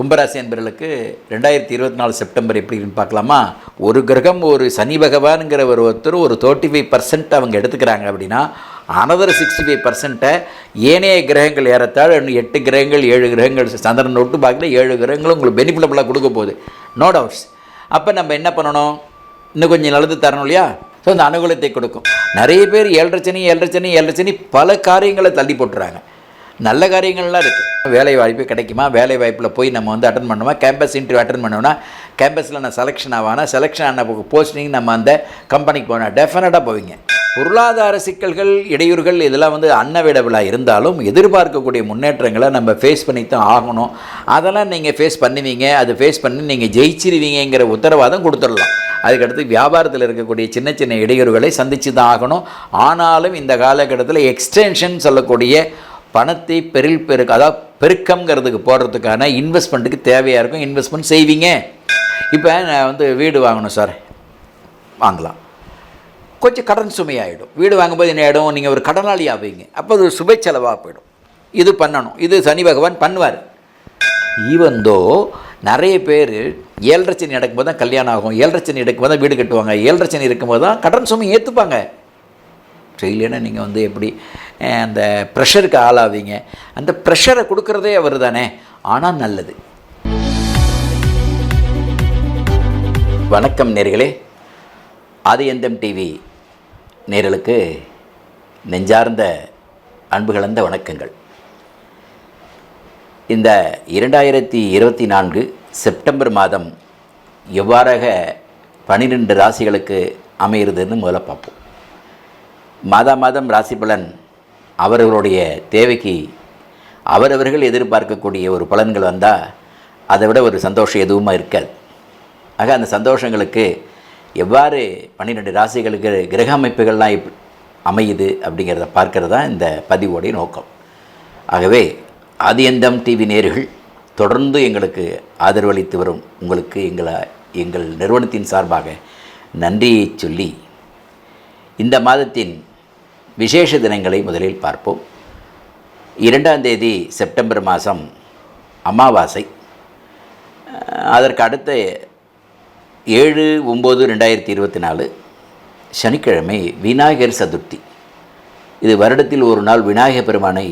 கும்பராசி என்பவர்களுக்கு ரெண்டாயிரத்தி இருபத்தி நாலு செப்டம்பர் எப்படின்னு பார்க்கலாமா? ஒரு கிரகம் ஒரு சனி பகவானுங்கிற ஒரு ஒருத்தர் ஒரு தேர்ட்டி ஃபைவ் பர்சன்ட் அவங்க எடுத்துக்கிறாங்க அப்படின்னா அனதர் சிக்ஸ்டி ஃபைவ் பர்சன்ட்டை ஏனைய கிரகங்கள் ஏறத்தாழ இன்னும் எட்டு கிரகங்கள் ஏழு கிரகங்கள் சந்திரன் நோட்டு பார்க்கல ஏழு கிரகங்களும் உங்களுக்கு பெனிஃபிட்டபுளாக கொடுக்க போகுது. நோ டவுட்ஸ் அப்போ நம்ம என்ன பண்ணணும்? இன்னும் கொஞ்சம் நல்லது தரணும் இல்லையா? ஸோ அந்த அனுகூலத்தை கொடுக்கும். நிறைய பேர் ஏழரை சனி ஏழரை சனி ஏழரை சனி பல காரியங்களை தள்ளி போட்டுறாங்க. நல்ல காரியங்கள்லாம் இருக்குது வேலை வாய்ப்பு கிடைக்குமா? வேலை வாய்ப்பில் போய் நம்ம வந்து அட்டன் பண்ணுமா கேம்பஸ் இன்டர்வியூ அட்டன் பண்ணோம்னா கேம்பஸில் நான் செலெக்ஷன் ஆவானா? செலெக்ஷன் ஆன போஸ்டிங் நம்ம அந்த கம்பெனிக்கு போனால் டெஃபினட்டாக போவீங்க. பொருளாதார சிக்கல்கள் இடையூறுகள் இதெல்லாம் வந்து அன்னவிடவிழா இருந்தாலும் எதிர்பார்க்கக்கூடிய முன்னேற்றங்களை நம்ம ஃபேஸ் பண்ணி தான் ஆகணும். அதெல்லாம் நீங்கள் ஃபேஸ் பண்ணுவீங்க. அது ஃபேஸ் பண்ணி நீங்கள் ஜெயிச்சிருவீங்கிற உத்தரவாதம் கொடுத்துடலாம். அதுக்கடுத்து வியாபாரத்தில் இருக்கக்கூடிய சின்ன சின்ன இடையூறுகளை சந்தித்து தான் ஆகணும். ஆனாலும் இந்த காலகட்டத்தில் எக்ஸ்டென்ஷன் சொல்லக்கூடிய பணத்தை பெரில் பெருக்க அதாவது பெருக்கங்கிறதுக்கு போடுறதுக்கான இன்வெஸ்ட்மெண்ட்டுக்கு தேவையாக இருக்கும் இன்வெஸ்ட்மெண்ட் செய்வீங்க. இப்போ நான் வந்து வீடு வாங்கணும் சார். வாங்கலாம். கொஞ்சம் கடன் சுமையாகிடும் வீடு வாங்கும்போது என்ன ஆகிடும் நீங்கள் ஒரு கடனாளி ஆவீங்க. அப்போ அது ஒரு செலவாக போயிடும். இது பண்ணணும். இது சனி பகவான் பண்ணுவார். ஈவந்தோ நிறைய பேர் ஏழரை சனி நடக்கும்போது தான் கல்யாணம் ஆகும். ஏழரை சனி எடுக்கும்போது தான் வீடு கட்டுவாங்க. ஏழரை சனி இருக்கும்போது தான் கடன் சுமை ஏற்றுப்பாங்க செய்யலைன்னா நீங்கள் வந்து எப்படி அந்த ப்ரெஷருக்கு uh, ஆளாவீங்க. அந்த ப்ரெஷரை கொடுக்குறதே அவர் தானே ஆனால் நல்லது. வணக்கம் நேர்களே. ஆதி எந்தம் டிவி நேர்களுக்கு நெஞ்சார்ந்த அன்பு கலந்த வணக்கங்கள். இந்த இரண்டாயிரத்தி இருபத்தி நான்கு செப்டம்பர் மாதம் எவ்வாறாக பன்னிரெண்டு ராசிகளுக்கு அமையிறதுன்னு முதல்ல பார்ப்போம். மாதா மாதம் ராசி பலன் அவர்களுடைய தேவைக்கு அவரவர்கள் எதிர்பார்க்கக்கூடிய ஒரு பலன்கள் வந்தால் அதை விட ஒரு சந்தோஷம் எதுவுமா இருக்காது. ஆக அந்த சந்தோஷங்களுக்கு எவ்வாறு பன்னிரெண்டு ராசிகளுக்கு கிரக அமைப்புகள்லாம் அமையுது அப்படிங்கிறத பார்க்கறது தான் இந்த பதிவோடைய நோக்கம். ஆகவே ஆதியந்தம் டிவி நேர்கள் தொடர்ந்து எங்களுக்கு ஆதரவளித்து வரும் உங்களுக்கு எங்களை எங்கள் நிறுவனத்தின் சார்பாக நன்றியை சொல்லி இந்த மாதத்தின் விசேஷ தினங்களை முதலில் பார்ப்போம். இரண்டாம் தேதி செப்டம்பர் மாதம் அமாவாசை. அதற்கு அடுத்த ஏழு ஒம்பது ரெண்டாயிரத்தி இருபத்தி நாலு சனிக்கிழமை விநாயகர் சதுர்த்தி. இது வருடத்தில் ஒரு நாள் விநாயகர் பெருமானை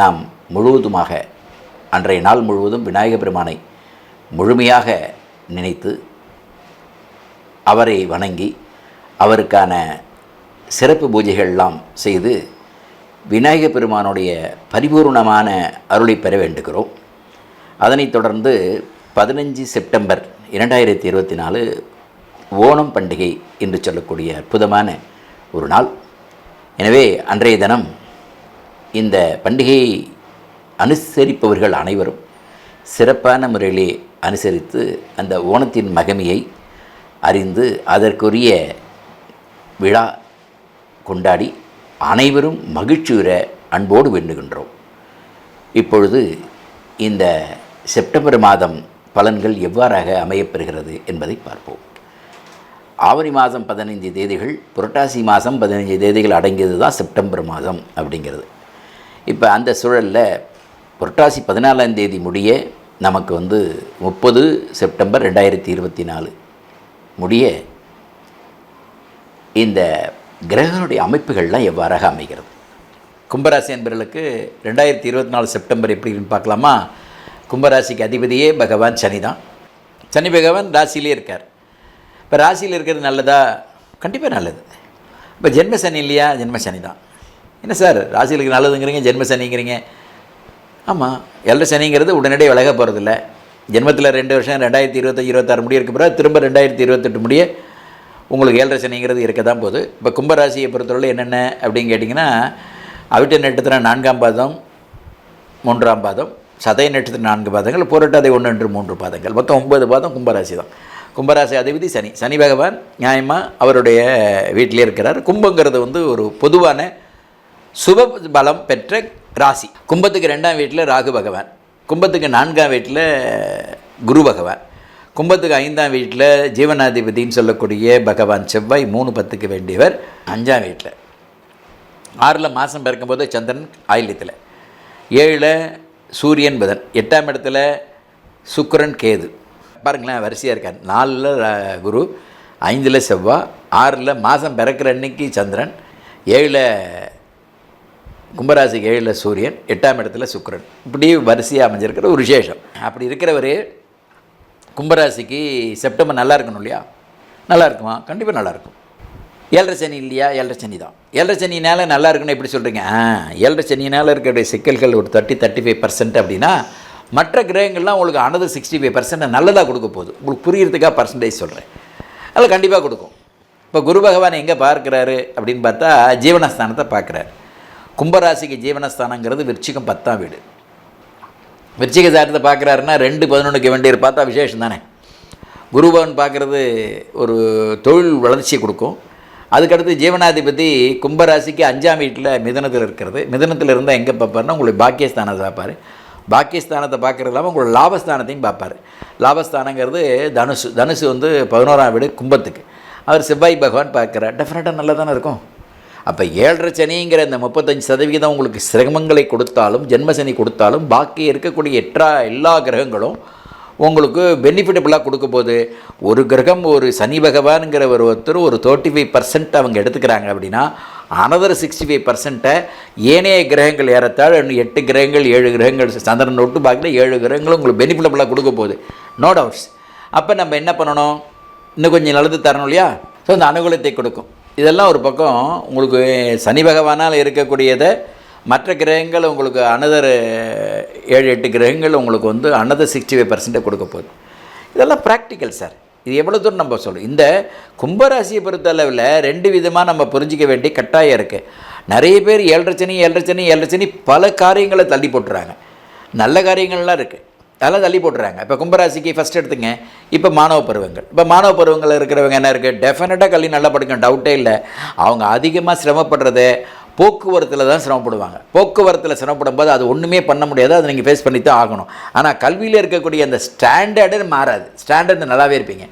நாம் முழுவதுமாக அன்றைய நாள் முழுவதும் விநாயகர் பெருமானை முழுமையாக நினைத்து அவரை வணங்கி அவருக்கான சிறப்பு பூஜைகள்லாம் செய்து விநாயக பெருமானுடைய பரிபூர்ணமான அருளை பெற வேண்டுகிறோம். அதனைத் தொடர்ந்து பதினஞ்சு செப்டம்பர் இரண்டாயிரத்தி இருபத்தி நாலு ஓணம் பண்டிகை என்று சொல்லக்கூடிய அற்புதமான ஒரு நாள். எனவே அன்றைய தினம் இந்த பண்டிகையை அனுசரிப்பவர்கள் அனைவரும் சிறப்பான முறையிலே அனுசரித்து அந்த ஓணத்தின் மகமையை அறிந்து அதற்குரிய விழா கொண்டாடி அனைவரும் மகிழ்ச்சியுற அன்போடு வென்றுகின்றோம் இப்பொழுது இந்த செப்டம்பர் மாதம் பலன்கள் எவ்வாறாக அமையப்பெறுகிறது என்பதை பார்ப்போம். ஆவணி மாதம் பதினைஞ்சு தேதிகள் புரட்டாசி மாதம் பதினைஞ்சு தேதிகள் அடங்கியது தான் செப்டம்பர் மாதம் அப்படிங்கிறது. இப்போ அந்த சூழலில் புரட்டாசி பதினாலாம் தேதி முடிய நமக்கு வந்து முப்பது செப்டம்பர் ரெண்டாயிரத்தி இருபத்தி நாலு முடிய இந்த கிரகங்களுடைய அமைப்புகள்லாம் எவ்வாறாக அமைகிறது? கும்பராசி என்பர்களுக்கு ரெண்டாயிரத்தி இருபத்தி நாலு செப்டம்பர் எப்படின்னு பார்க்கலாமா? கும்பராசிக்கு அதிபதியே பகவான் சனி தான். சனி பகவான் ராசியிலே இருக்கார். இப்போ ராசியில் இருக்கிறது நல்லதா? கண்டிப்பாக நல்லது. இப்போ ஜென்ம சனி இல்லையா? ஜென்ம சனி தான். என்ன சார் ராசியில் நல்லதுங்கிறீங்க ஜென்ம சனிங்கிறீங்க? ஆமாம் எல்ல சனிங்கிறது உடனடியே விலக போகிறதில்ல ஜென்மத்தில் ரெண்டு வருஷம் ரெண்டாயிரத்தி இருபத்தஞ்சி இருபத்தாறு முடிய இருக்க பிறகு திரும்ப ரெண்டாயிரத்தி இருபத்தெட்டு முடிய உங்களுக்கு ஏழரை சனிங்கிறது இருக்க தான் போகுது. இப்போ கும்பராசியை பொறுத்தவரை என்னென்ன அப்படின்னு கேட்டிங்கன்னா அவிட்ட நட்சத்திரம் நான்காம் பாதம் மூன்றாம் பாதம் சதய நட்சத்திரம் நான்கு பாதங்கள் புரட்டாதை ஒன்று என்று மூன்று பாதங்கள். மொத்தம் ஒன்பது பாதம் கும்பராசி தான். கும்பராசி அதிபதி சனி. சனி பகவான் நியாயமாக அவருடைய வீட்டிலே இருக்கிறார். கும்பங்கிறது வந்து ஒரு பொதுவான சுப பலம் பெற்ற ராசி. கும்பத்துக்கு ரெண்டாம் வீட்டில் ராகு பகவான். கும்பத்துக்கு நான்காம் வீட்டில் குரு பகவான். கும்பத்துக்கு ஐந்தாம் வீட்டில் ஜீவனாதிபதின்னு சொல்லக்கூடிய பகவான் செவ்வாய் மூணு பத்துக்கு வேண்டியவர் அஞ்சாம் வீட்டில். ஆறில் மாதம் பிறக்கும்போது சந்திரன் ஆயில்யத்தில். ஏழில் சூரியன் புதன். எட்டாம் இடத்துல சுக்கரன் கேது. பாருங்களேன் வரிசையாக இருக்கார் நாலில் குரு ஐந்தில் செவ்வாய் ஆறில் மாதம் பிறக்கிற அன்னைக்கு சந்திரன் ஏழில் கும்பராசிக்கு ஏழில் சூரியன் எட்டாம் இடத்துல சுக்கரன். இப்படி வரிசையாக அமைஞ்சிருக்கிற ஒரு விசேஷம். அப்படி இருக்கிறவர் கும்பராசிக்கு செப்டம்பர் நல்லா இருக்கணும் இல்லையா? நல்லா இருக்குமா? கண்டிப்பாக நல்லா இருக்கும். ஏழரை சனி இல்லையா? ஏழரை சனி தான். ஏழரை சனினால் நல்லா இருக்குன்னு எப்படி சொல்கிறீங்க ஏழரை சனினால் இருக்கக்கூடிய சிக்கல்கள் ஒரு தேர்ட்டி தேர்ட்டி ஃபைவ் பர்சன்ட் அப்படின்னா மற்ற கிரகங்கள்லாம் உங்களுக்கு அனதர் சிக்ஸ்டி ஃபைவ் பர்சன்ட் நல்லதாக கொடுக்க போகுது. உங்களுக்கு புரியறதுக்காக பர்சன்டேஜ் சொல்கிறேன் அதில் கண்டிப்பாக கொடுக்கும். இப்போ குரு பகவான் எங்கே பார்க்குறாரு அப்படின்னு பார்த்தா ஜீவனஸ்தானத்தை பார்க்குறாரு. கும்பராசிக்கு ஜீவனஸ்தானங்கிறது விருச்சிகம் பத்தாம் வீடு. விருச்சிக சாரத்தை பார்க்குறாருன்னா ரெண்டு பதினொன்றுக்கு வேண்டியர் பார்த்தா விசேஷம் தானே. குருபவன் பார்க்குறது ஒரு தொழில் வளர்ச்சியை கொடுக்கும். அதுக்கடுத்து ஜீவனாதிபதி கும்பராசிக்கு அஞ்சாம் வீட்டில் மிதனத்தில் இருக்கிறது. மிதனத்தில் இருந்தால் எங்கே பார்ப்பாருன்னா உங்களுக்கு பாக்கியஸ்தானத்தை பார்ப்பார். பாக்கியஸ்தானத்தை பார்க்குறது இல்லாமல் உங்களோட லாபஸ்தானத்தையும் பார்ப்பார். லாபஸ்தானங்கிறது தனுசு தனுசு வந்து பதினோராம் வீடு கும்பத்துக்கு. அவர் செவ்வாய் பகவான் பார்க்குறார். டெஃபினட்டாக நல்லா தானே இருக்கும். அப்போ ஏழரை சனிங்கிற இந்த முப்பத்தஞ்சு சதவிகிதம் உங்களுக்கு சிரமங்களை கொடுத்தாலும் ஜென்மசனி கொடுத்தாலும் பாக்கி இருக்கக்கூடிய எட்டா எல்லா கிரகங்களும் உங்களுக்கு பெனிஃபிட்டபுளாக கொடுக்க போது ஒரு கிரகம் ஒரு சனி பகவானுங்கிற ஒரு ஒருத்தர் ஒரு தேர்ட்டி ஃபைவ் பர்சன்ட் அவங்க எடுத்துக்கிறாங்க அப்படின்னா அனதர் சிக்ஸ்டி ஃபைவ் பர்சன்ட்டை ஏனைய கிரகங்கள் ஏறத்தாழ இன்னும் எட்டு கிரகங்கள் ஏழு கிரகங்கள் சந்திரன் விட்டு பார்க்கல ஏழு கிரகங்களும் உங்களுக்கு பெனிஃபிட்டபுளாக கொடுக்க போகுது நோ டவுட்ஸ் அப்போ நம்ம என்ன பண்ணணும்? இன்னும் கொஞ்சம் நல்லது தரணும் இல்லையா? ஸோ அந்த அனுகூலத்தை கொடுக்கும். இதெல்லாம் ஒரு பக்கம் உங்களுக்கு சனி பகவானால் இருக்கக்கூடியதை மற்ற கிரகங்கள் உங்களுக்கு அனதர் ஏழு எட்டு கிரகங்கள் உங்களுக்கு வந்து அனதர் சிக்ஸ்டி ஃபைவ் பர்சன்ட்டை கொடுக்க போகுது. இதெல்லாம் ப்ராக்டிக்கல் சார் இது எவ்வளோ தூரம் நம்ம சொல்லணும் இந்த கும்பராசியை பொறுத்த அளவில் ரெண்டு விதமாக நம்ம புரிஞ்சிக்க வேண்டிய கட்டாயம் இருக்குது நிறைய பேர் ஏழரை சனி ஏழரை சனி ஏழரை சனி பல காரியங்களை தள்ளி போட்டுறாங்க. நல்ல காரியங்கள்லாம் இருக்குது அதெல்லாம் தள்ளி போட்டுறாங்க. இப்போ கும்பராசிக்கு ஃபஸ்ட் எடுத்துங்க. இப்போ மாணவ பருவங்கள். இப்போ மாணவ பருவங்கள் இருக்கிறவங்க என்ன இருக்குது டெஃபினட்டாக கல்வி நல்லா படிக்கும் டவுட்டே இல்லை. அவங்க அதிகமாக சிரமப்படுறது போக்குவரத்தில் தான் சிரமப்படுவாங்க. போக்குவரத்தில் சிரமப்படும் போது அது ஒன்றுமே பண்ண முடியாது. அதை நீங்கள் ஃபேஸ் பண்ணி தான் ஆகணும். ஆனால் கல்வியில் இருக்கக்கூடிய அந்த ஸ்டாண்டர்டு மாறாது. ஸ்டாண்டர்டு நல்லாவே இருப்பீங்க.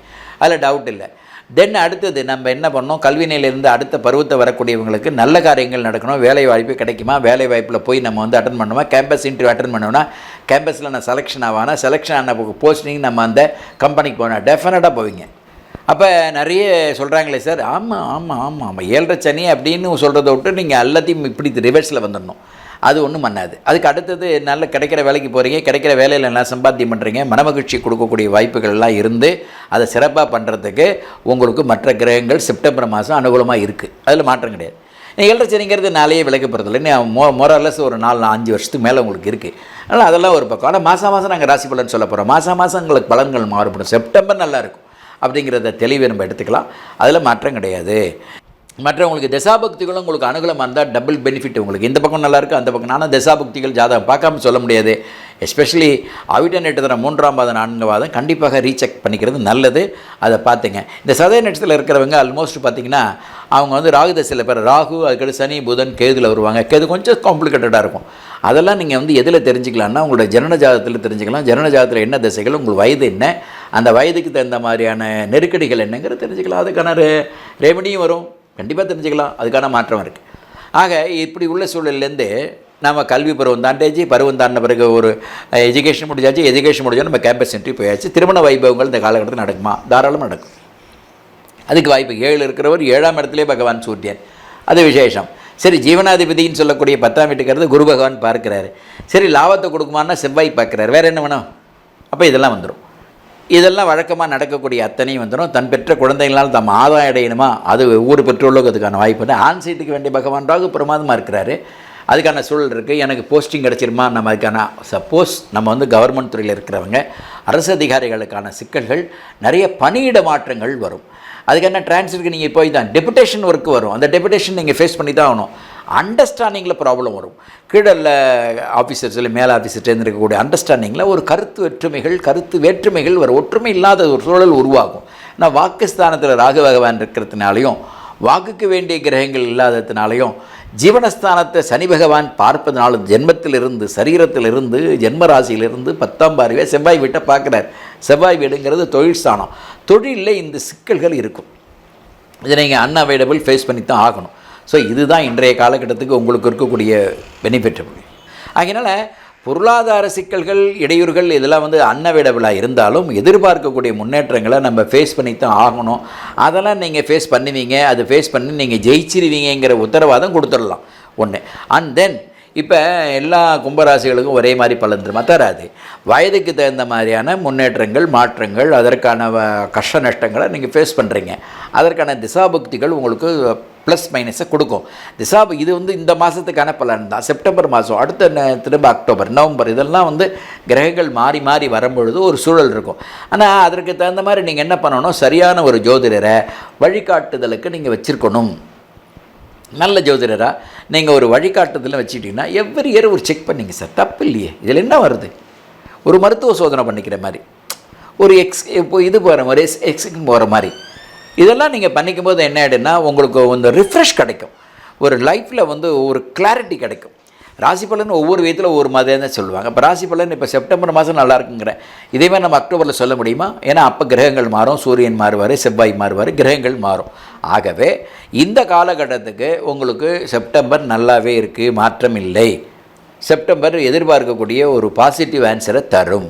அதில் டவுட் இல்லை. தென் அடுத்தது நம்ம என்ன பண்ணோம்? கல்வி நிலையிலேருந்து அடுத்த பருவத்தை வரக்கூடியவங்களுக்கு நல்ல காரியங்கள் நடக்கணும். வேலை வாய்ப்பு கிடைக்குமா? வேலை வாய்ப்பில் போய் நம்ம வந்து அட்டன் பண்ணுவோம் கேம்பஸ் இன்டர்வியூ அட்டன் பண்ணோம்னா கேம்பஸில் நான் செலெக்ஷன் ஆவானா? செலெக்ஷன் ஆன போஸ்டிங் நம்ம அந்த கம்பெனிக்கு போனால் டெஃபினட்டாக போவீங்க. அப்போ நிறைய சொல்கிறாங்களே சார் ஆமாம் ஆமாம் ஆமாம் ஆமாம் ஏழரை சனி அப்படின்னு சொல்கிறத விட்டு நீங்கள் எல்லாத்தையும் இப்படி ரிவர்ஸில் வந்துடணும். அது ஒன்றும் பண்ணாது. அதுக்கு அடுத்தது நல்ல கிடைக்கிற வேலைக்கு போகிறீங்க கிடைக்கிற வேலையில் நல்லா சம்பாத்தியம் பண்ணுறீங்க மனமகிழ்ச்சி கொடுக்கக்கூடிய வாய்ப்புகள்லாம் இருந்து அதை சிறப்பாக பண்ணுறதுக்கு உங்களுக்கு மற்ற கிரகங்கள் செப்டம்பர் மாதம் அனுகூலமாக இருக்குது அதில் மாற்றம் கிடையாது. ஏழரை சனிங்கிறது நாளையே விளக்க போகிறதில்ல இன்னும் மோ மொரலஸ் ஒரு நாலு அஞ்சு வருஷத்துக்கு மேலே உங்களுக்கு இருக்குது அதனால் அதெல்லாம் ஒரு பக்கம். ஆனால் மாதம் மாதம் நாங்கள் ராசி பலன் சொல்ல போகிறோம் மாதம் மாதம் உங்களுக்கு பலன்கள் மாறுபடும். செப்டம்பர் நல்லாயிருக்கும் அப்படிங்கிறத தெளிவை நம்ம எடுத்துக்கலாம். அதில் மாற்றம் கிடையாது. மற்றவங்களுக்கு தசாபக்திகளும் உங்களுக்கு அனுகூலமாக இருந்தால் டபுள் பெனிஃபிட் உங்களுக்கு. இந்த பக்கம் நல்லாயிருக்கு அந்த பக்கம் நானும் தசாபக்திகள் ஜாதகம் பார்க்காம சொல்ல முடியாது. எஸ்பெஷலி அவிட்ட நட்சத்திரம் மூன்றாம் பாதம் நான்கு பாதம் கண்டிப்பாக ரீசெக் பண்ணிக்கிறது நல்லது. அதை பார்த்துங்க. இந்த சதய நட்சத்திரத்தில் இருக்கிறவங்க ஆல்மோஸ்ட் பார்த்திங்கன்னா அவங்க வந்து ராகு தசையில் பேர் ராகு அதுக்கடுத்து சனி புதன் கேதுல வருவாங்க. கேது கொஞ்சம் காம்ப்ளிகேட்டடாக இருக்கும். அதெல்லாம் நீங்கள் வந்து எதில் தெரிஞ்சுக்கலாம்னா உங்களோட ஜனன ஜாதகத்தில் தெரிஞ்சுக்கலாம். ஜனன ஜாதகத்தில் என்ன திசைகள் உங்கள் வயது என்ன அந்த வயதுக்கு தகுந்த மாதிரியான நெருக்கடிகள் என்னங்கிறத தெரிஞ்சுக்கலாம். அதுக்கான ரெமெடியும் வரும். கண்டிப்பாக தெரிஞ்சுக்கலாம். அதுக்கான மாற்றம் இருக்குது ஆக இப்படி உள்ள சூழல்லேருந்து நம்ம கல்வி பருவம் தாண்டாச்சு பருவம் தாண்டின பிறகு ஒரு எஜுகேஷன் முடிஞ்சாச்சு எஜுகேஷன் முடிஞ்சோம் நம்ம கேம்பஸ் இன்ட்ரி போயாச்சு. திருமண வைபவங்கள் இந்த காலகட்டத்தில் நடக்குமா? தாராளமாக நடக்கும். அதுக்கு வாய்ப்பு ஏழு இருக்கிறவர் ஏழாம் இடத்துலேயே பகவான் சூரியன். அது விசேஷம். சரி ஜீவனாதிபதின்னு சொல்லக்கூடிய பத்தாம் வீட்டுக்கிறது குரு பகவான் பார்க்குறாரு. சரி லாபத்தை கொடுக்குமான்னா செவ்வாய் பார்க்குறாரு. வேறு என்ன வேணும்? அப்போ இதெல்லாம் வந்துடும் இதெல்லாம் வழக்கமாக நடக்கக்கூடிய அத்தனையும் வந்துடும் தன் பெற்ற குழந்தைகளால் தம் ஆதாயம் அடையணுமா? அது ஒவ்வொரு பெற்றோர்களுக்கும் அதுக்கான வாய்ப்பு இல்லை. ஆண் சீட்டுக்கு வேண்டிய பகவான் ராகு பிரமாதமாக இருக்கிறாரு. அதுக்கான சூழல் இருக்குது எனக்கு போஸ்டிங் கிடச்சிருமா? நம்ம அதுக்கான சப்போஸ் நம்ம வந்து கவர்மெண்ட் துறையில் இருக்கிறவங்க அரசு அதிகாரிகளுக்கான சிக்கல்கள் நிறைய பணியிட மாற்றங்கள் வரும். அதுக்கான டிரான்ஸ்ஃபருக்கு நீங்கள் போய் தான் டெபுடேஷன் ஒர்க்கு வரும். அந்த டெபுடேஷன் நீங்கள் ஃபேஸ் பண்ணி தான் ஆகணும். அண்டர்ஸ்டாண்டிங்கில் ப்ராப்ளம் வரும். கீழல்ல ஆஃபீஸர்ஸில் மேல் ஆஃபீஸர்ட்டேருந்து இருக்கக்கூடிய அண்டர்ஸ்டாண்டிங்கில் ஒரு கருத்து வேற்றுமைகள் கருத்து வேற்றுமைகள் வரும். ஒற்றுமை இல்லாத ஒரு சூழல் உருவாகும். நான் வாக்குஸ்தானத்தில் ராகு பகவான் இருக்கிறதுனாலையும் வாக்குக்கு வேண்டிய கிரகங்கள் இல்லாததுனாலையும் ஜீவனஸ்தானத்தை சனி பகவான் பார்ப்பதனால ஜென்மத்திலிருந்து சரீரத்திலிருந்து ஜென்மராசியிலிருந்து பத்தாம் பார்வையை செவ்வாய் வீட்டை பார்க்குறார். செவ்வாய் வீடுங்கிறது தொழில் ஸ்தானம். தொழிலில் இந்த சிக்கல்கள் இருக்கும். இதை நீங்கள் அன்அவைலபிள் ஃபேஸ் பண்ணி தான் ஆகணும். ஸோ இதுதான் இன்றைய காலகட்டத்துக்கு உங்களுக்கு இருக்கக்கூடிய பெனிஃபிட் அதனால் பொருளாதார சிக்கல்கள் இடையூறுகள் இதெல்லாம் வந்து அன்னவிடவிலாக இருந்தாலும் எதிர்பார்க்கக்கூடிய முன்னேற்றங்களை நம்ம ஃபேஸ் பண்ணி தான் ஆகணும். அதெல்லாம் நீங்கள் ஃபேஸ் பண்ணுவீங்க அது ஃபேஸ் பண்ணி நீங்கள் ஜெயிச்சிருவீங்கங்கிற உத்தரவாதம் கொடுத்துடலாம். ஒன்று அண்ட் தென் இப்போ எல்லா கும்பராசிகளுக்கும் ஒரே மாதிரி பலன் தருமா தராது வயதுக்கு தகுந்த மாதிரியான முன்னேற்றங்கள் மாற்றங்கள் அதற்கான வ- கஷ்ட நஷ்டங்களை நீங்கள் ஃபேஸ் பண்ணுறீங்க அதற்கான திசாபக்திகள் உங்களுக்கு ப்ளஸ் மைனஸை கொடுக்கும். திசாபு இது வந்து இந்த மாதத்துக்கான பலன் தான். செப்டம்பர் மாதம் அடுத்த திரும்ப அக்டோபர் நவம்பர் இதெல்லாம் வந்து கிரகங்கள் மாறி மாறி வரும்பொழுது ஒரு சூழல் இருக்கும். ஆனால் அதற்கு தகுந்த மாதிரி நீங்கள் என்ன பண்ணணும்? சரியான ஒரு ஜோதிடரை வழிகாட்டுதலுக்கு நீங்கள் வச்சுருக்கணும். நல்ல ஜோதிடராக நீங்கள் ஒரு வழிகாட்டுதலில் வச்சுக்கிட்டிங்கன்னா எவ்ரி இயர் ஒரு செக் பண்ணிங்க சார் தப்பு இல்லையே இதில் என்ன வருது? ஒரு மருத்துவ சோதனை பண்ணிக்கிற மாதிரி. ஒரு எக்ஸ் இப்போ இது போகிற மாதிரி எக்ஸுக்கு போகிற மாதிரி. இதெல்லாம் நீங்கள் பண்ணிக்கும் போது என்ன ஆகிடுன்னா உங்களுக்கு வந்து ரிஃப்ரெஷ் கிடைக்கும். ஒரு லைஃப்பில் வந்து ஒரு கிளாரிட்டி கிடைக்கும். ராசி பலன் ஒவ்வொரு விதத்தில் ஒவ்வொரு மாதிரி தான் சொல்லுவாங்க. இப்போ ராசி பலன் இப்போ செப்டம்பர் மாதம் நல்லா இருக்குங்கிறேன் இதே மாதிரி நம்ம அக்டோபரில் சொல்ல முடியுமா? ஏன்னா அப்போ கிரகங்கள் மாறும். சூரியன் மாறுவார் செவ்வாய் மாறுவார் கிரகங்கள் மாறும். ஆகவே இந்த காலகட்டத்துக்கு உங்களுக்கு செப்டம்பர் நல்லாவே இருக்குது மாற்றம் இல்லை. செப்டம்பர் எதிர்பார்க்கக்கூடிய ஒரு பாசிட்டிவ் ஆன்சரை தரும்.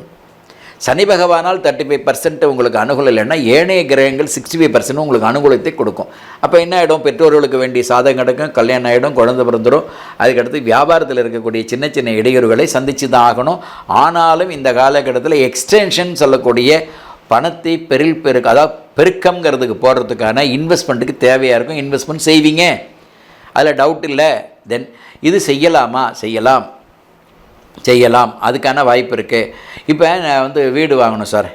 சனி பகவானால் தேர்ட்டி ஃபைவ் பர்சன்ட் உங்களுக்கு அனுகூலம் இல்லைன்னா ஏனைய கிரகங்கள் சிக்ஸ்டி ஃபைவ் பர்சன்ட் உங்களுக்கு அனுகூலத்தை கொடுக்கும். அப்போ என்ன ஆகிடும் பெற்றோர்களுக்கு வேண்டிய சாதகம் கிடைக்கும் கல்யாணம் ஆகிடும் குழந்தை பிறந்துடும் அதுக்கடுத்து வியாபாரத்தில் இருக்கக்கூடிய சின்ன சின்ன இடையூறுகளை சந்தித்து தான் ஆகணும். ஆனாலும் இந்த காலகட்டத்தில் எக்ஸ்டென்ஷன் சொல்லக்கூடிய பணத்தை பெரில் பெருக்க அதாவது பெருக்கங்கிறதுக்கு போடுறதுக்கான இன்வெஸ்ட்மெண்ட்டுக்கு தேவையாக இருக்கும். இன்வெஸ்ட்மெண்ட் செய்வீங்க. அதில் டவுட் இல்லை. தென் இது செய்யலாமா? செய்யலாம். செய்யலாம். அதுக்கான வாய்ப்பு இருக்குது இப்போ நான் வந்து வீடு வாங்கணும் சார்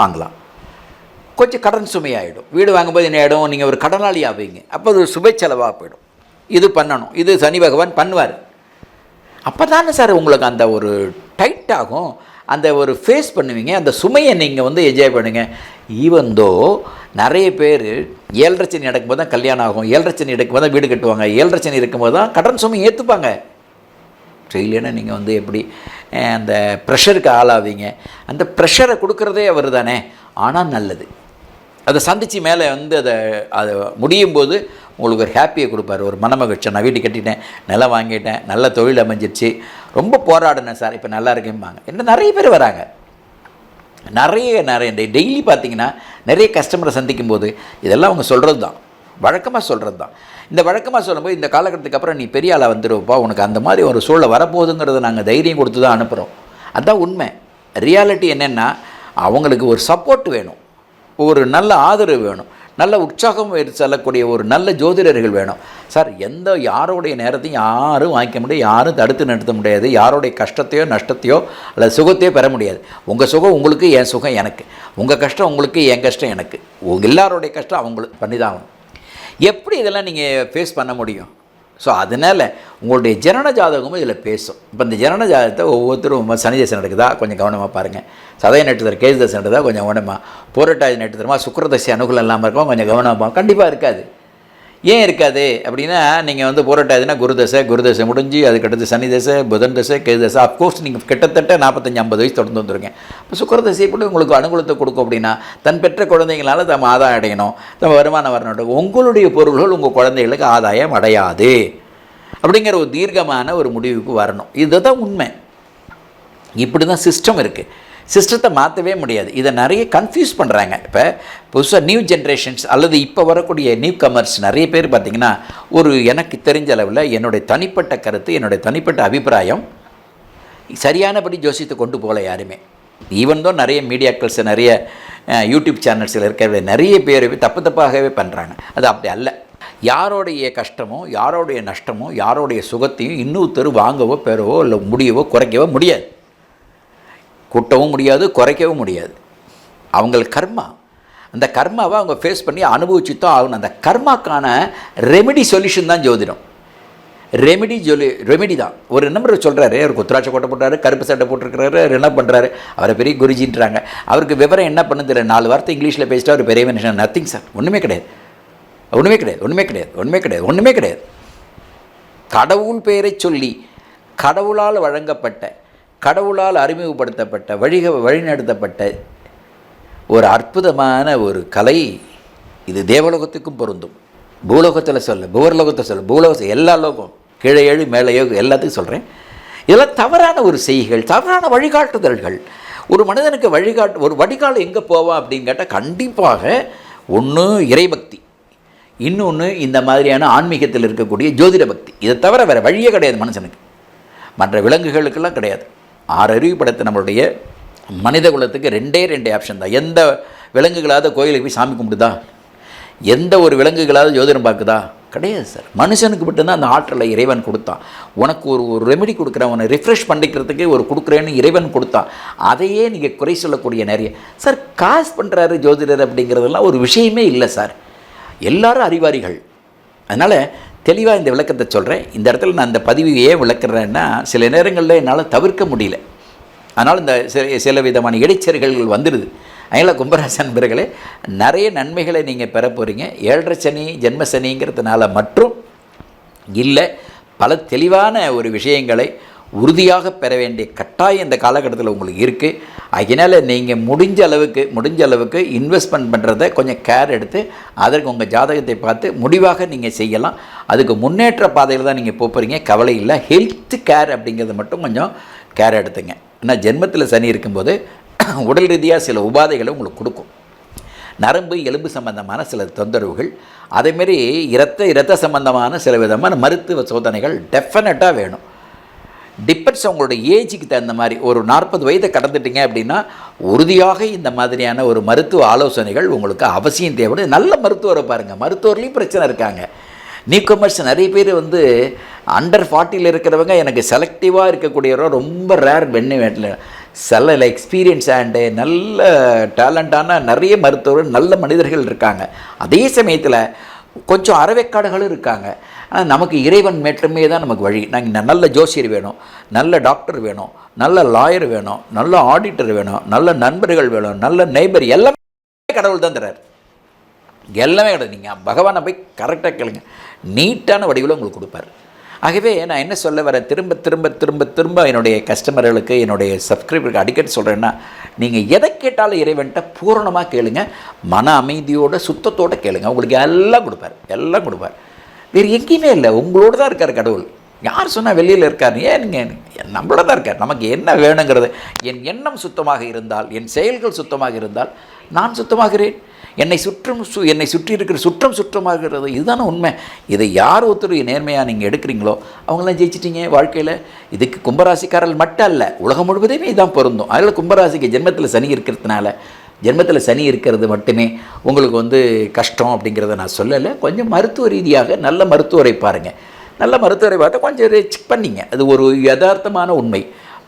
வாங்கலாம். கொஞ்சம் கடன் சுமையாகிடும் வீடு வாங்கும்போது என்ன ஆகிடும் நீங்கள் ஒரு கடனாளி ஆவீங்க. அப்போ அது சுப செலவாக போயிடும். இது பண்ணணும். இது சனி பகவான் பண்ணுவார். அப்போ தானே சார் உங்களுக்கு அந்த ஒரு டைட் ஆகும். அந்த ஒரு ஃபேஸ் பண்ணுவீங்க. அந்த சுமையை நீங்கள் வந்து என்ஜாய் பண்ணுங்கள் ஈவன் தோ நிறைய பேர் ஏழரை சனி நடக்கும்போது தான் கல்யாணம் ஆகும். ஏழரை சனி நடக்கும்போது தான் வீடு கட்டுவாங்க. ஏழரை சனி இருக்கும்போது தான் கடன் சுமை ஏற்றுப்பாங்க இல்லைன்னா நீங்கள் வந்து எப்படி அந்த ப்ரெஷருக்கு ஆளாவீங்க. அந்த ப்ரெஷரை கொடுக்குறதே அவர் தானே ஆனால் நல்லது. அதை சந்தித்து மேலே வந்து அதை அதை முடியும் போது உங்களுக்கு ஒரு ஹாப்பியை கொடுப்பாரு. ஒரு மனமகிழ்ச்சி. நான் வீடு கட்டிட்டேன் நிலம் வாங்கிட்டேன் நல்ல தொழில் அமைஞ்சிருச்சு. ரொம்ப போராடினேன் சார் இப்போ நல்லா இருக்கேம்பாங்க. என்ன நிறைய பேர் வராங்க. நிறைய நிறைய டெய்லி பார்த்தீங்கன்னா நிறைய கஸ்டமரை சந்திக்கும் போது இதெல்லாம் அவங்க சொல்கிறது தான் வழக்கமாக சொல்கிறது தான் இந்த வழக்கமாக சொல்லும்போது இந்த காலகட்டத்துக்கு அப்புறம் நீ பெரிய ஆளாக வந்துடுவப்பா உனக்கு அந்த மாதிரி ஒரு சூழல் வரப்போகுதுங்கிறத நாங்கள் தைரியம் கொடுத்து தான் அனுப்புகிறோம் அதுதான் உண்மை. ரியாலிட்டி என்னென்னா அவங்களுக்கு ஒரு சப்போர்ட் வேணும். ஒரு நல்ல ஆதரவு வேணும். நல்ல உற்சாகம் செல்லக்கூடிய ஒரு நல்ல ஜோதிடர்கள் வேணும். சார் எந்த யாரோடைய நேரத்தையும் யாரும் வாங்கிக்க முடியாது யாரும் தடுத்து நிறுத்த முடியாது. யாரோடைய கஷ்டத்தையோ நஷ்டத்தையோ அல்லது சுகத்தையோ பெற முடியாது. உங்கள் சுகம் உங்களுக்கு என் சுகம் எனக்கு. உங்கள் கஷ்டம் உங்களுக்கு என் கஷ்டம் எனக்கு. உங்கள் எல்லாரோடைய கஷ்டம் அவங்களுக்கு பண்ணி தான் ஆகணும். எப்படி இதெல்லாம் நீங்கள் ஃபேஸ் பண்ண முடியும்? ஸோ அதனால் உங்களுடைய ஜனன ஜாதகமும் இதில் பேசும். இப்போ இந்த ஜனன ஜாதகத்தை ஒவ்வொருத்தரும் சனி தசை நடக்குதா? கொஞ்சம் கவனமாக பாருங்கள் சதய நட்சத்திரம் கேது தசை நடக்குதா? கொஞ்சம் கவனமாக போராட்டாதி நட்சத்திரமா சுக்கரதசை அனுகூலம் இல்லாமல் இருக்கும் கொஞ்சம் கவனமாக கண்டிப்பாக இருக்காது. ஏன் இருக்காது? அப்படின்னா நீங்கள் வந்து போராட்டாதுன்னா குரு தசை குரு தசை முடிஞ்சு அதுக்கடுத்து சனி தசை புதன் தசை கேது தசை. அஃப்கோர்ஸ் நீங்கள் கிட்டத்தட்ட நாற்பத்தஞ்சு ஐம்பது வயசு தொடர்ந்து வந்துருங்க இப்போ சுக்கர கூட உங்களுக்கு அனுகூலத்தை கொடுக்கும் அப்படின்னா தன் பெற்ற குழந்தைங்களால தம் ஆதாயம் அடையணும். தம் வருமானம் வரணும். உங்களுடைய பொருள்கள் உங்கள் குழந்தைகளுக்கு ஆதாயம் அடையாது. அப்படிங்கிற ஒரு தீர்க்கமான ஒரு முடிவுக்கு வரணும். இதுதான் உண்மை. இப்படி தான் சிஸ்டம் இருக்குது சிஸ்டத்தை மாற்றவே முடியாது. இதை நிறைய கன்ஃபியூஸ் பண்ணுறாங்க இப்போ புதுசாக நியூ ஜென்ரேஷன்ஸ் அல்லது இப்போ வரக்கூடிய நியூ கமர்ஸ் நிறைய பேர் பார்த்திங்கன்னா ஒரு எனக்கு தெரிஞ்ச அளவில் என்னுடைய தனிப்பட்ட கருத்து என்னுடைய தனிப்பட்ட அபிப்பிராயம் சரியானபடி ஜோசியத்தை கொண்டு போகல யாருமே. ஈவன் தான் நிறைய மீடியாக்கள்ஸ் நிறைய யூடியூப் சேனல்ஸில் இருக்கிற நிறைய பேர் தப்பு தப்பாகவே பண்ணுறாங்க அது அப்படி அல்ல. யாரோடைய கஷ்டமோ யாரோடைய நஷ்டமோ யாரோடைய சுகத்தையும் இன்னொருத்தர் வாங்கவோ பெறவோ இல்லை முடியவோ குறைக்கவோ முடியாது. கூட்டவும் முடியாது குறைக்கவும் முடியாது. அவங்களுக்கு கர்மா. அந்த கர்மாவை அவங்க ஃபேஸ் பண்ணி அனுபவிச்சு தான் ஆகணும். அந்த கர்மாக்கான ரெமெடி சொல்யூஷன் தான் ஜோதிடம். ரெமெடி ஜொலி ரெமெடி தான். ஒரு நம்பர் சொல்கிறாரு அவர் குத்துராட்சை கோட்டை போட்டாரு கருப்பு சட்டை போட்டிருக்கிறாரு அவர் என்ன பண்ணுறாரு அவரை பெரிய குருஜின்றாங்க. அவருக்கு விவரம் என்ன பண்ணு தெரியல நாலு வார்த்தை இங்கிலீஷில் பேசிட்டா அவர் பெரிய மனுஷன். நத்திங் சார் ஒன்றுமே கிடையாது. ஒன்றுமே கிடையாது ஒன்றுமே கிடையாது ஒன்றுமே கிடையாது ஒன்றுமே கிடையாது. கடவுள் பெயரை சொல்லி கடவுளால் வழங்கப்பட்ட கடவுளால் அறிமுகப்படுத்தப்பட்ட வழிக வழிநடத்தப்பட்ட ஒரு அற்புதமான ஒரு கலை இது தேவலோகத்துக்கும் பொருந்தும். பூலோகத்தில் சொல்ல புவர்லோகத்தை சொல்ல பூலோகம் எல்லா லோகம் கீழே ஏழு மேலே ஏழு எல்லாத்துக்கும் சொல்கிறேன் இதெல்லாம் தவறான ஒரு செய்கள் தவறான வழிகாட்டுதல்கள். ஒரு மனிதனுக்கு வழிகாட்டு ஒரு வடிகால் எங்கே போவான் அப்படின்னு கேட்டால் கண்டிப்பாக ஒன்று இறைபக்தி இன்னொன்று இந்த மாதிரியான ஆன்மீகத்தில் இருக்கக்கூடிய ஜோதிட பக்தி இதை தவிர வேறு வழியே கிடையாது மனுஷனுக்கு. மற்ற விலங்குகளுக்கெல்லாம் கிடையாது. ஆறு அறிவு படைத்த நம்மளுடைய மனித குலத்துக்கு ரெண்டே ரெண்டே ஆப்ஷன் தான். எந்த விலங்குகளாவது கோயிலுக்கு போய் சாமி கும்பிடுதா? எந்த ஒரு விலங்குகளாவது ஜோதிடம் பார்க்குதா? கிடையாது சார் மனுஷனுக்கு மட்டும்தான் அந்த ஆற்றலை இறைவன் கொடுத்தான். உனக்கு ஒரு ஒரு ரெமெடி கொடுக்குறேன் உன்னை ரிஃப்ரெஷ் பண்ணிக்கிறதுக்கு ஒரு கொடுக்குறேன்னு இறைவன் கொடுத்தான். அதையே நீங்கள் குறை சொல்லக்கூடிய நிறைய சார் காசு பண்ணுறாரு ஜோதிடர் அப்படிங்கிறதெல்லாம் ஒரு விஷயமே இல்லை சார் எல்லாரும் அறிவாரிகள் அதனால் தெளிவாக இந்த விளக்கத்தை சொல்கிறேன் இந்த இடத்துல நான் இந்த பதிவு ஏன் விளக்குறேன்னா சில நேரங்களில் என்னால் தவிர்க்க முடியல. அதனால் இந்த சில சில விதமான இடைச்செருகல்கள் வந்துடுது அதனால் கும்பராசி நண்பர்களே நிறைய நன்மைகளை நீங்கள் பெற போகிறீங்க ஏழரை சனி ஜென்ம சனிங்கிறதுனால மற்றும் இல்லை பல தெளிவான ஒரு விஷயங்களை உறுதியாக பெற வேண்டிய கட்டாயம் இந்த காலகட்டத்தில் உங்களுக்கு இருக்குது அதனால் நீங்கள் முடிஞ்ச அளவுக்கு முடிஞ்ச அளவுக்கு இன்வெஸ்ட்மெண்ட் பண்ணுறத கொஞ்சம் கேர் எடுத்து அதற்கு உங்கள் ஜாதகத்தை பார்த்து முடிவாக நீங்கள் செய்யலாம். அதுக்கு முன்னேற்ற பாதையில் தான் நீங்கள் போகிறீங்க கவலை இல்லை. ஹெல்த் கேர் அப்படிங்கிறத மட்டும் கொஞ்சம் கேர் எடுத்துங்க. ஏன்னா ஜென்மத்தில் சனி இருக்கும்போது உடல் ரீதியாக சில உபாதைகளை உங்களுக்கு கொடுக்கும். நரம்பு எலும்பு சம்பந்தமான சில தொந்தரவுகள். அதேமாரி இரத்த இரத்த சம்பந்தமான சில விதமான மருத்துவ சோதனைகள் டெஃபினட்டாக வேணும். டிபெண்ட்ஸ் உங்களோட ஏஜுக்கு தகுந்த மாதிரி ஒரு நாற்பது வயதை கடந்துட்டீங்க அப்படின்னா உறுதியாக இந்த மாதிரியான ஒரு மருத்துவ ஆலோசனைகள் உங்களுக்கு அவசியம் தேவைப்படுது நல்ல மருத்துவரை பாருங்கள் மருத்துவர்லேயும் பிரச்சனை இருக்காங்க. நியூ கமர்ஸ் நிறைய பேர் வந்து அண்டர் ஃபார்ட்டியில் இருக்கிறவங்க எனக்கு செலக்டிவாக இருக்கக்கூடியவரோ ரொம்ப ரேர் வெண்ணு வேட்டில் சில எக்ஸ்பீரியன்ஸ் அண்டு நல்ல டேலண்டான நிறைய மருத்துவர்கள் நல்ல மனிதர்கள் இருக்காங்க. அதே சமயத்தில் கொஞ்சம் அறவேக்காடுகளும் இருக்காங்க. ஆனால் நமக்கு இறைவன் மேற்றமே தான் நமக்கு வழி. நாங்கள் நல்ல ஜோசியர் வேணும் நல்ல டாக்டர் வேணும் நல்ல லாயர் வேணும் நல்ல ஆடிட்டர் வேணும் நல்ல நண்பர்கள் வேணும் நல்ல நெய்பர் எல்லாமே கடவுள் தான் தர்றார் எல்லாமே கிடையாது நீங்கள் பகவானை போய் கரெக்டாக கேளுங்க. நீட்டான வடிவில் உங்களுக்கு கொடுப்பார். ஆகவே நான் என்ன சொல்ல வரேன் திரும்ப திரும்ப திரும்ப திரும்ப என்னுடைய கஸ்டமர்களுக்கு என்னுடைய சப்ஸ்கிரைபருக்கு அடிக்கடி சொல்கிறேன்னா நீங்கள் எதை கேட்டாலும் இறைவன்ட்ட பூரணமாக கேளுங்க. மன அமைதியோட சுத்தத்தோடு கேளுங்க. உங்களுக்கு எல்லாம் கொடுப்பார். எல்லாம் கொடுப்பார். வேறு எங்கேயுமே இல்லை. உங்களோடு தான் இருக்கார் கடவுள். யார் சொன்னால் வெளியில் இருக்கார்? ஏன் நீங்கள் நம்மளோட தான் இருக்கார்? நமக்கு என்ன வேணுங்கிறது? என் எண்ணம் சுத்தமாக இருந்தால் என் செயல்கள் சுத்தமாக இருந்தால் நான் சுத்தமாகிறேன். என்னை சுற்றும் சு என்னை சுற்றி இருக்கிற சுற்றம் சுற்றமாகிறது. இதுதானே உண்மை. இதை யார் ஒருத்தர் நேர்மையாக நீங்கள் எடுக்கிறீங்களோ அவங்களாம் ஜெயிச்சிட்டீங்க வாழ்க்கையில். இதுக்கு கும்பராசிக்காரர்கள் மட்டும் அல்ல உலகம் முழுவதுமே இதான் பொருந்தும். அதில் கும்பராசிக்கு ஜென்மத்தில் சனி இருக்கிறதுனால ஜென்மத்தில் சனி இருக்கிறது மட்டுமே உங்களுக்கு வந்து கஷ்டம் அப்படிங்கிறத நான் சொல்லலை. கொஞ்சம் மருத்துவ ரீதியாக நல்ல மருத்துவரை பாருங்கள் நல்ல மருத்துவரை பார்த்தா கொஞ்சம் செக் பண்ணிங்க. அது ஒரு யதார்த்தமான உண்மை.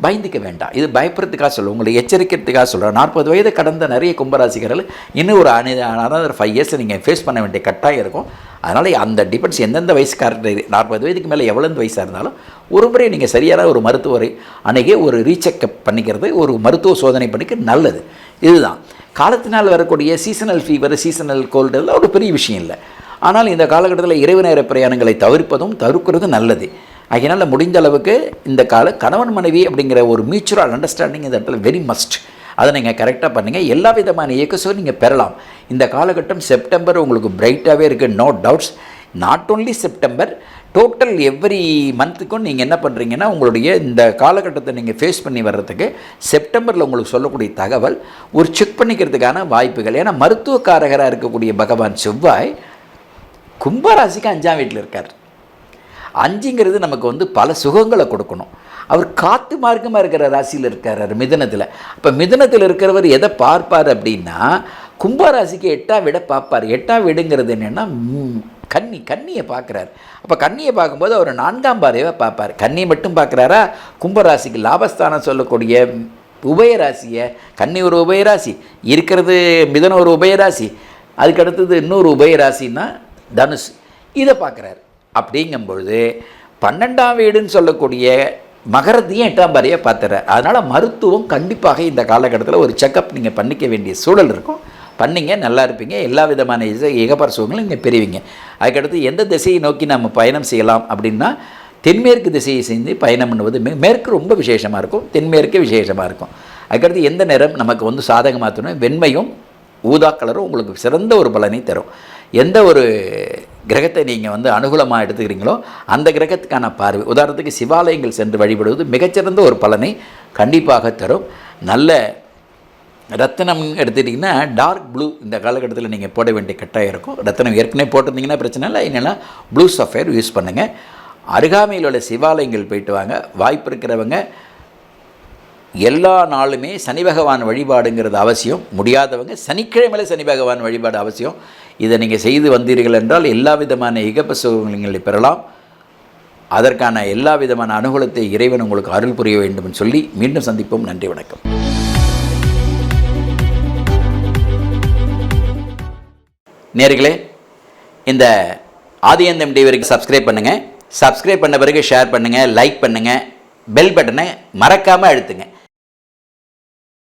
பயந்துக்க வேண்டாம். இது பயப்படுறதுக்காக சொல்லுவோம் உங்களை எச்சரிக்கிறதுக்காக சொல்கிறேன் நாற்பது வயது கடந்த நிறைய கும்பராசிகர்கள் இன்னும் ஒரு அனி அனதர் ஃபைவ் இயர்ஸ் நீங்கள் ஃபேஸ் பண்ண வேண்டிய கட்டாயம் இருக்கும். அதனால் அந்த டிபெண்ட்ஸ் எந்தெந்த வயசுக்காரர் நாற்பது வயதுக்கு மேலே எவ்வளோந்து வயசாக இருந்தாலும் ஒரு முறை நீங்கள் சரியான ஒரு மருத்துவரை அணுகி ஒரு ரீசெக்கப் பண்ணிக்கிறது ஒரு மருத்துவ சோதனை பண்ணிக்க நல்லது. இதுதான். காலத்தினால் வரக்கூடிய சீசனல் ஃபீவர் சீசனல் கோல்டு எல்லாம் ஒரு பெரிய விஷயம் இல்லை. ஆனால் இந்த காலகட்டத்தில் இரவு நேர பிரயாணங்களை தவிர்ப்பதும் தவிர்க்கிறதும் நல்லது. அதனால் முடிஞ்ச அளவுக்கு இந்த கால கணவன் மனைவி அப்படிங்கிற ஒரு மியூச்சுவல் அண்டர்ஸ்டாண்டிங் இந்த இடத்துல வெரி மஸ்ட் அதை நீங்கள் கரெக்டாக பண்ணுங்கள் எல்லா விதமான இயக்கசும் நீங்கள் பெறலாம். இந்த காலகட்டம் செப்டம்பர் உங்களுக்கு பிரைட்டாகவே இருக்குது no doubts not only September total every மந்த்துக்கும் நீங்கள் என்ன பண்ணுறீங்கன்னா உங்களுடைய இந்த காலகட்டத்தை நீங்கள் ஃபேஸ் பண்ணி வர்றதுக்கு செப்டம்பரில் உங்களுக்கு சொல்லக்கூடிய தகவல் ஒரு செக் பண்ணிக்கிறதுக்கான வாய்ப்புகள். ஏன்னா மருத்துவக்காரகராக இருக்கக்கூடிய பகவான் செவ்வாய் கும்பராசிக்கு அஞ்சாம் வீட்டில் இருக்கார். அஞ்சுங்கிறது நமக்கு வந்து பல சுகங்களை கொடுக்கணும். அவர் காத்து மார்க்கமாக இருக்கிற ராசியில் இருக்கார் மிதனத்தில். அப்போ மிதனத்தில் இருக்கிறவர் எதை பார்ப்பார் அப்படின்னா கும்பராசிக்கு எட்டாம் விட பார்ப்பார். எட்டாம் வீடுங்கிறது என்னென்னா கன்னி கன்னியை பார்க்குறாரு. அப்போ கன்னியை பார்க்கும்போது அவர் நான்காம் பார்வையை பார்ப்பார். கன்னியை மட்டும் பார்க்குறாரா? கும்பராசிக்கு லாபஸ்தானம் சொல்லக்கூடிய உபயராசியை கன்னி ஒரு உபயராசி இருக்கிறது மிதன ஒரு உபயராசி அதுக்கு அடுத்தது இன்னொரு உபயராசின்னா தனுஷ் இதை பார்க்குறாரு. அப்படிங்கும் பொழுது பன்னெண்டாம் வீடுன்னு சொல்லக்கூடிய மகரத்தையும் எட்டாம் பாரியாக பார்த்துறாரு அதனால் மருத்துவம் கண்டிப்பாக இந்த காலகட்டத்தில் ஒரு செக்கப் நீங்கள் பண்ணிக்க வேண்டிய சூழல் இருக்கும். பண்ணிங்க நல்லா இருப்பீங்க. எல்லா விதமான இது ஏகப்பர சுகங்களும் நீங்கள் பெறுவீங்க. அதுக்கடுத்து எந்த திசையை நோக்கி நம்ம பயணம் செய்யலாம் அப்படின்னா தென்மேற்கு திசையை செஞ்சு பயணம் பண்ணுவது மே- மேற்கு ரொம்ப விசேஷமாக இருக்கும். தென்மேற்கு விசேஷமாக இருக்கும். அதுக்கடுத்து எந்த நேரம் நமக்கு வந்து சாதகமாக வெண்மையும் ஊதா கலரும் உங்களுக்கு சிறந்த ஒரு பலனை தரும். எந்த ஒரு கிரகத்தை நீங்கள் வந்து அனுகூலமாக எடுத்துக்கிறீங்களோ அந்த கிரகத்துக்கான பார்வை. உதாரணத்துக்கு சிவாலயங்கள் சென்று வழிபடுவது மிகச்சிறந்த ஒரு பலனை கண்டிப்பாக தரும். நல்ல ரத்தினம் எடுத்துட்டிங்கன்னா டார்க் ப்ளூ இந்த காலகட்டத்தில் நீங்கள் போட வேண்டிய கட்டாயம் இருக்கும். ரத்தினம் ஏற்கனவே போட்டிருந்தீங்கன்னா பிரச்சனை இல்லை. என்னென்னா ப்ளூ சஃபேர் யூஸ் பண்ணுங்கள் அருகாமையில் உள்ள சிவாலயங்கள் போயிட்டு வாங்க. வாய்ப்பு இருக்கிறவங்க எல்லா நாளுமே சனி பகவான் வழிபாடுங்கிறது அவசியம். முடியாதவங்க சனிக்கிழமையில் சனி பகவான் வழிபாடு அவசியம். இதை நீங்கள் செய்து வந்தீர்கள் என்றால் எல்லா விதமான இகப்ப சுகங்களை பெறலாம். அதற்கான எல்லா விதமான அனுகூலத்தை இறைவன் உங்களுக்கு அருள் புரிய வேண்டும் என்று சொல்லி மீண்டும் சந்திப்போம். நன்றி வணக்கம். நேர்களே இந்த ஆதியந்தம் டிவிக்கு சப்ஸ்கிரைப் பண்ணுங்கள் சப்ஸ்கிரைப் பண்ண பிறகு ஷேர் பண்ணுங்கள் லைக் பண்ணுங்கள் பெல் பட்டனை மறக்காமல் அழுத்துங்க.